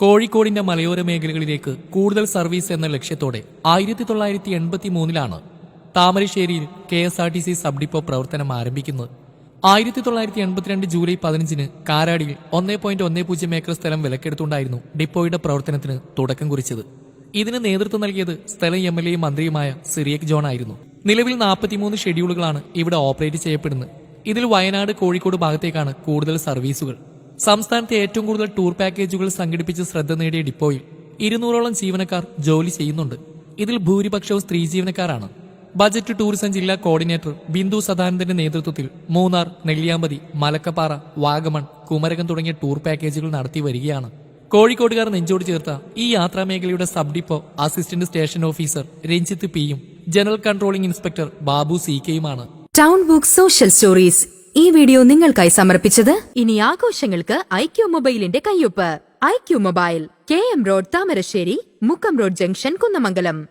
കോഴിക്കോടിന്റെ മലയോര മേഖലകളിലേക്ക് കൂടുതൽ സർവീസ് എന്ന ലക്ഷ്യത്തോടെ ആയിരത്തി തൊള്ളായിരത്തി എൺപത്തി മൂന്നിലാണ് താമരശ്ശേരിയിൽ K S R T C sub depot പ്രവർത്തനം ആരംഭിക്കുന്നത്. ആയിരത്തി തൊള്ളായിരത്തി എൺപത്തിരണ്ട് ജൂലൈ പതിനഞ്ചിന് കാരാടിയിൽ ഒന്നേ പോയിന്റ് ഒന്നേ പൂജ്യം ഏക്കർ സ്ഥലം വിലക്കെടുത്തുണ്ടായിരുന്നു ഡിപ്പോയുടെ പ്രവർത്തനത്തിന് തുടക്കം കുറിച്ചത്. ഇതിന് നേതൃത്വം നൽകിയത് സ്ഥലം എം എൽ എയും മന്ത്രിയുമായ സിറിയക് ജോൺ ആയിരുന്നു. നിലവിൽ നാൽപ്പത്തിമൂന്ന് ഷെഡ്യൂളുകളാണ് ഇവിടെ ഓപ്പറേറ്റ് ചെയ്യപ്പെടുന്നത്. ഇതിൽ വയനാട് കോഴിക്കോട് ഭാഗത്തേക്കാണ് കൂടുതൽ സർവീസുകൾ. സംസ്ഥാനത്തെ ഏറ്റവും കൂടുതൽ ടൂർ പാക്കേജുകൾ സംഘടിപ്പിച്ച് ശ്രദ്ധ നേടിയ ഡിപ്പോയിൽ ഇരുന്നൂറോളം ജീവനക്കാർ ജോലി ചെയ്യുന്നുണ്ട്. ഇതിൽ ഭൂരിപക്ഷവും സ്ത്രീ ജീവനക്കാരാണ്. ബജറ്റ് ടൂറിസം ജില്ലാ കോർഡിനേറ്റർ ബിന്ദു സദാനന്ദന്റെ നേതൃത്വത്തിൽ മൂന്നാർ നെല്ലിയാമ്പതി മലക്കപ്പാറ വാഗമൺ കുമരകം തുടങ്ങിയ ടൂർ പാക്കേജുകൾ നടത്തി വരികയാണ്. കോഴിക്കോടുകാർ നെഞ്ചോട് ചേർത്ത ഈ യാത്രാ മേഖലയുടെ sub depot assistant station officer Ranjith പിയും general controlling inspector Babu C കെയുമാണ്. Town book social stories ഈ വീഡിയോ നിങ്ങൾക്കായി സമർപ്പിച്ചത് ഇനി ആഘോഷങ്ങൾക്ക് ഐക്യു മൊബൈലിന്റെ കയ്യൊപ്പ്. IQOO mobile K M road Thamarassery Mukkam road junction Kunnamangalam.